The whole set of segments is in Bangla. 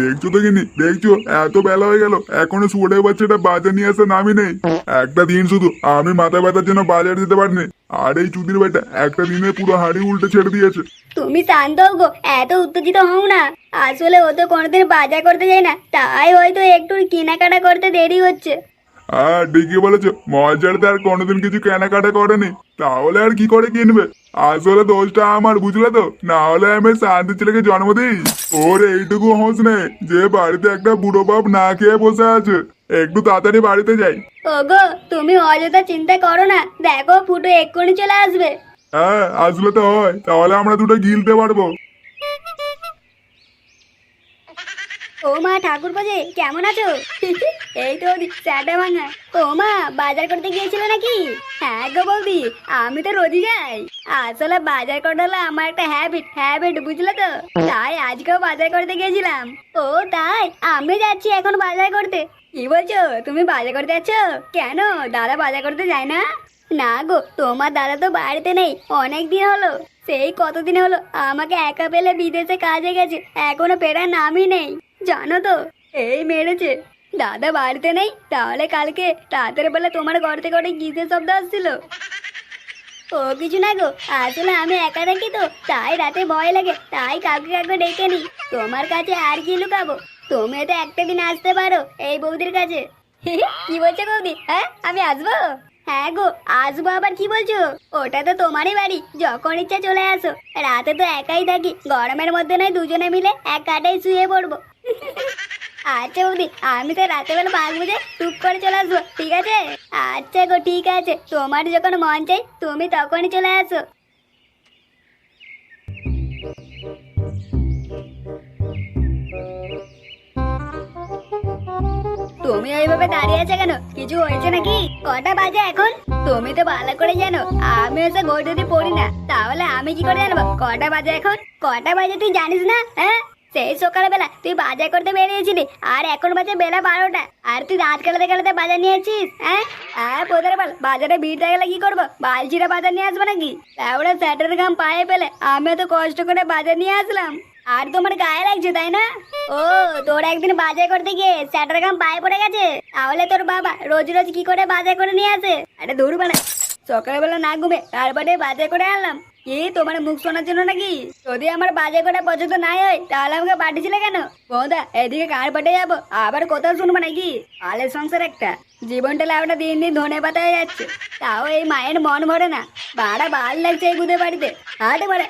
দেখছ তো কিনি দেখছ? এত বেলা হয়ে গেল। এখনও শুয়োরের বাচ্চাটা বাজার নিয়ে আসতে নামি নেই। একটা দিন শুধু আমি মাথা ব্যথার জন্য বাজার যেতে পারিনি। আর এই চুদির বেটা একটা দিনে পুরো হাড়ি উল্টে ছেড়ে দিয়েছে। তুমি শান্ত গো এত উত্তেজিত হও না। আসলে ও তো কোনোদিন বাজার করতে যায় না। তাই হয়তো একটু কেনাকাটা করতে দেরি হচ্ছে। হ্যাঁ ঠিকই বলেছ মজারতে আর কোনোদিন কিছু কেনাকাটা করেনি। তাহলে আর কি করে কিনবে? আসলে দোষটা আমার বুঝলে তো? না হলে আমি শান্তি ছেলেকে জন্ম দিই। ওর এইটুকু হোঁশ নেই যে বাড়িতে একটা বুড়ো বাপ না খেয়ে বসে আছে একটু তাড়াতাড়ি বাড়িতে যাই। ওগো তুমি অযথা চিন্তা করো না দেখো ফুটো এক্ষুনি চলে আসবে। হ্যাঁ আসলে তো হয় তাহলে আমরা দুটো গিলতে পারব। ও মা ঠাকুর বাজে কেমন আছো? এই তো স্যাটা ভাঙা। ও মা বাজার করতে গিয়েছিল নাকি? হ্যাঁ গো বৌদি আমি তো রোজই যাই। আসলে বাজার করতে হলো আমার একটা হ্যাবিট হ্যাবিট বুঝলে তো? তাই আজকেও বাজার করতে গিয়েছিলাম। ও, তাই? আমি যাচ্ছি এখন বাজার করতে। কি বলছো? তুমি বাজার করতে যাচ্ছ? কেন? দাদা বাজার করতে যায় না? না গো, তোমার দাদা তো বাড়িতে নেই। অনেক দিন হলো। সেই কতদিন হলো? আমাকে একা পেলে বিদেশে কাজে গেছে। এখনও ফেরার নামই নেই। জানো তো? এই মেরেছে। দাদা বাড়িতে নেই, তাহলে কালকে রাতের বেলা তোমার ঘর থেকে অনেক গীতের শব্দ আসছিল। ও কিছু না গো। আসলে আমি একা থাকি তো তাই রাতে ভয় লাগে তাই কাউকে কাউকে ডেকে নি তোমার কাছে আর কি লুকাবো? তুমি তো একটা দিন আসতে পারো এই বৌদির কাছে। কি বলছো বৌদি? হ্যাঁ আমি আসব? হ্যাঁ গো আসব আবার কি বলছো? ওটা তো তোমারই বাড়ি যখন ইচ্ছা চলে আসো। রাতে তো একাই থাকি গরমের মধ্যে নয় দুজনে মিলে এক কাটাই শুয়ে পড়ব। আচ্ছা বৌদি, আমি তো রাতের বেলা পাঁচ বুঝে টুক করে চলে আসব, ঠিক আছে? আচ্ছা গো, ঠিক আছে। তোমার যখন মন চাই, তুমি তখনই চলে আসো। তুমি এইভাবে দাঁড়িয়ে আছে কেন? কিছু হয়েছে নাকি? কটা বাজে এখন? তুমি তো ভালো করে জানো, আমি এসে গড়িতে পড়ি না। তাহলে আমি কি করে জানব? কটা বাজে এখন? কটা বাজে তুই জানিস না হ্যাঁ? সেই সকালবেলা তুই বাজার করতে বেরিয়েছিলি, আর এখন বাজে বেলা বারোটা। আর তুই দাঁত কালাতে কালাতে বাজার নিয়ে আসছিস হ্যাঁ? পোদার বল বাজারে ভিড় গেলে কি করব? বালছিরা বাজার নিয়ে আসব নাকি? তাহলে স্যাটের ঘাম পায়ে পেলে আমি তো কষ্ট করে বাজার নিয়ে আসলাম। আর তোমার গায়ে লাগছে, তাই না? ও, তোর একদিন বাজার করতে গিয়ে স্যাটার ঘাম পায়ে পড়ে গেছে? তাহলে তোর বাবা রোজ রোজ কি করে বাজার করে নিয়ে আসে? আরে দূর বেলা, সকালবেলা না ঘুমে তারপরে বাজার করে আনলাম। কি, তোমার মুখ শোনার জন্য নাকি? যদি আমার বাজে করা পছন্দ নাই হয়, তাহলে আমাকে পাঠিয়েছিলে কেন? বৌদা, এদিকে কার পাঠে যাব? আবার কোথাও শুনব নাকি? আলের সংসার একটা। জীবনটা লাউটা দিন দিন ধনে পাতা হয়ে যাচ্ছে। তাও এই মায়ের মন ভরে না। বাড়া বাল লাগছে এই গুদে বাড়িতে। হাটে বাড়া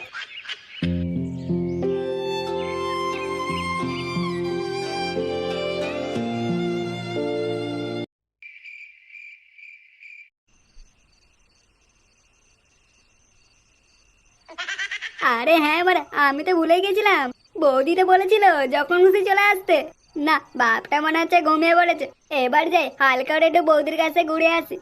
আরে হ্যাঁ বাড়া আমি তো ভুলে গেছিলাম। বৌদি তো বলেছিল যখন খুশি চলে আসতে। না, বাপটা মনে হচ্ছে ঘুমিয়ে পড়েছে। এবার যাই, হালকা করে একটু বৌদির কাছে ঘুরে আসি।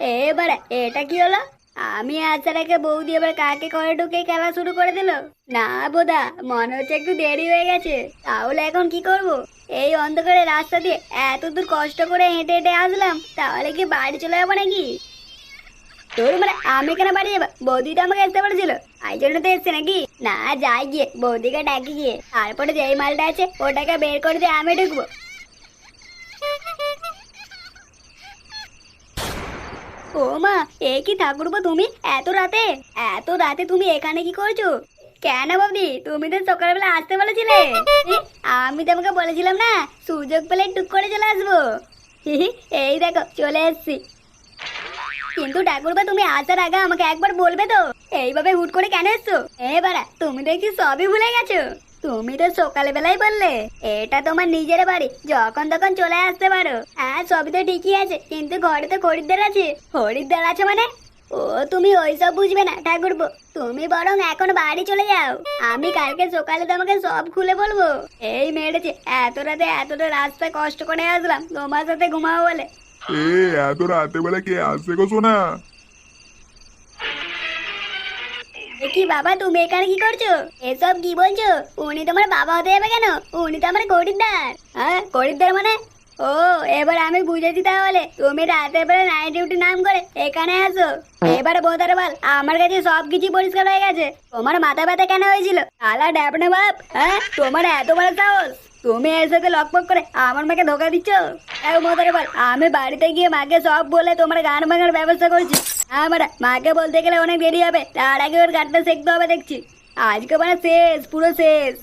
এবারে, এটা কি হলো? আমি আসার আগে বৌদি এবার কাকে করে ঢুকে খেলা শুরু করে দিল? না বোধা মনে হচ্ছে একটু দেরি হয়ে গেছে। তাহলে এখন কি করব? এই অন্ধকারে রাস্তা দিয়ে এত দূর কষ্ট করে হেঁটে হেঁটে আসলাম, তাহলে কি বাড়ি চলে যাব নাকি? তোর মানে আমি কেন বাড়ি যাব? বৌদি তো আমাকে আসতে পারছিল এই জন্য তো এসছে নাকি? না, যাই গিয়ে, বৌদিকে ডাকি গিয়ে। তারপরে যেই মালটা আছে, ওটাকে বের করে দিয়ে আমি ঢুকবো। ও মা, এ কি ঠাকুরপো তুমি? এত রাতে? এত রাতে তুমি এখানে কি করছ? কেন বাবদি তুমি তো সকালবেলা আসতে বলেছিলে। আমি তোমাকে বলেছিলাম না, সুযোগ পেলে টুক করে চলে আসব। এই দেখো, চলে এসছি। কিন্তু ঠাকুরবা তুমি আসার আগে আমাকে একবার বলবে তো? এইভাবে হুট করে কেন এসছো? এ বাড়া, তুমি দেখছি সবই ভুলে গেছো? তুমি তো সকালবেলাই বললে, এটা তোমার নিজের বাড়ি, যখন তখন চলে আসতে পারো। হ্যাঁ সবই তো ঠিকই আছে, কিন্তু ঘরে তো খরিদ্দার আছে। খরিদ্দার আছে মানে? ও, তুমি ওইসব বুঝবে না, ঠাকুরপো। তুমি বরং এখন বাড়ি চলে যাও। আমি কালকে সকালে তোমাকে সব খুলে বলব। এই মেরেছে, এত রাতে এতটা রাস্তা কষ্ট করে আসলাম, তোমার সাথে ঘুমাবো বলে। এত রাতে বেলা কে আসছে গো শোনা কি বাবা, তুমি এখানে কি করছ? এসব কি বলছো? উনি তোমার বাবা হতে যাবে কেন? উনি তো আমার খরিদ্দার হ্যাঁ খরিদ্দার মানে? ও, এবার আমি বুঝেছি তাহলে। তুমি রাতের বেলা নাইট ডিউটি নাম করে এখানে আসো। এবার বোধারে বল, আমার কাছে সব কিছু পরিষ্কার হয়ে গেছে। তোমার মাথা ব্যথা কেন হয়েছিল? আলা ড্যাপনে বাপ হ্যাঁ? তোমার এত বড় সাহস। তুমি এর সাথে লকপক করে আমার মাকে ধোকা দিচ্ছ? বোধারে বল, আমি বাড়িতে গিয়ে মাকে সব বলে তোমার গান ভাঙার ব্যবস্থা করছি। আমার মাকে বলতে গেলে অনেক দেরি হবে। তার আগে ওর গানটা শিখতে হবে, দেখছি। আজকে মানে শেষ, পুরো শেষ।